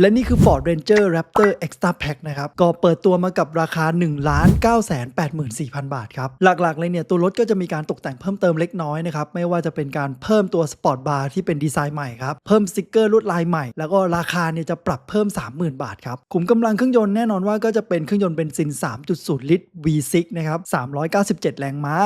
และนี่คือ Ford Ranger Raptor Extra Pack นะครับ ก็เปิดตัวมากับราคา 1 9 8 4 0 0 0 บาทครับ หลักๆ เลยเนี่ย ตัวรถก็จะมีการตกแต่งเพิ่มเติมเล็กน้อยนะครับ ไม่ว่าจะเป็นการเพิ่มตัวสปอร์ตบาร์ที่เป็นดีไซน์ใหม่ครับ เพิ่มสติกเกอร์ลวดลายใหม่ แล้วก็ราคาเนี่ยจะปรับเพิ่ม 30,000 บาทครับขุมกำลังเครื่องยนต์แน่นอนว่าก็จะเป็นเครื่องยนต์เบนซิน 3.0 ลิตร V6 นะครับ 397 แรงม้า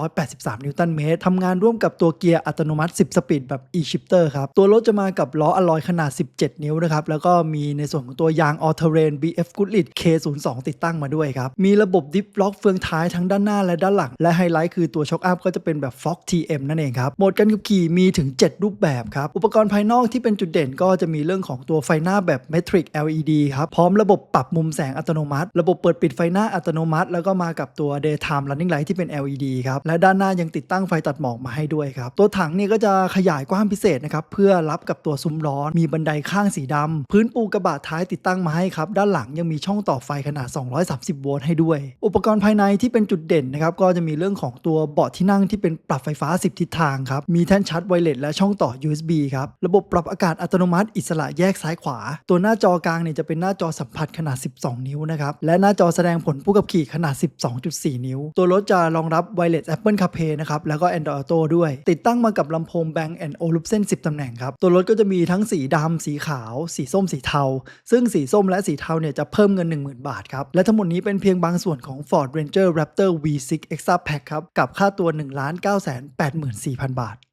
583 นิวตันเมตรทำงานร่วมกับตัวเกียร์อัตโนมัติ 10 สปีดแบบ e-shifter ครับ ตัวรถจะมากับล้ออะลอยขนาด 17 นิ้วนะครับ แล้วก็็มีในส่วนของตัวยาง All Terrain BF Goodrich K02 ติดตั้งมาด้วยครับ มีระบบดิฟล็อกเฟืองท้ายทั้งด้านหน้าและด้านหลัง และไฮไลท์คือตัวช็อคอัพก็จะเป็นแบบ Fox TM นั่นเองครับโหมดการขับขี่มีถึง 7 รูปแบบครับ อุปกรณ์ภายนอกที่เป็นจุดเด่นก็จะมีเรื่องของตัวไฟหน้าแบบ Matrix LED ครับ พร้อมระบบปรับมุมแสงอัตโนมัติ ระบบเปิดปิดไฟหน้าอัตโนมัติ แล้วก็มากับตัว Daytime Running Light ที่เป็น LED ครับ และด้านหน้ายังติดตั้งไฟตัดหมอกมาให้ด้วยครับ ตัวถังเนี่ยก็จะขยายกว้างพิเศษนะครับเพื่อรับกับตัวซุ้มล้อมีบันไดข้างสีดำพืื้นปูกระบะท้ายติดตั้งมาให้ครับ ด้านหลังยังมีช่องต่อไฟขนาด 230 โวลต์ให้ด้วย อุปกรณ์ภายในที่เป็นจุดเด่นนะครับ ก็จะมีเรื่องของตัวเบาะที่นั่งที่เป็นปรับไฟฟ้า 10 ทิศทางครับ มีแท่นชาร์จไวเลสและช่องต่อ USB ครับ ระบบปรับอากาศอัตโนมัติอิสระแยกซ้ายขวา ตัวหน้าจอกลางเนี่ยจะเป็นหน้าจอสัมผัสขนาด 12 นิ้วนะครับ และหน้าจอแสดงผลผู้ขับขี่ขนาด 12.4 นิ้ว ตัวรถจะรองรับ Wireless Apple CarPlay นะครับ แล้วก็ Android Auto ด้วย ติดตั้งมากับลำโพง Bang Olufsen 10ตำแหน่งครับ ตัวรถก็จะมีทั้งสีดำสีขาว สีส้มสีเทา ซึ่งสีส้มและสีเทาเนี่ยจะเพิ่มเงิน 10,000 บาทครับ และทั้งหมดนี้เป็นเพียงบางส่วนของ Ford Ranger Raptor V6 Extra Pack ครับ กับค่าตัว 1 9 8 4 0 0 0 บาท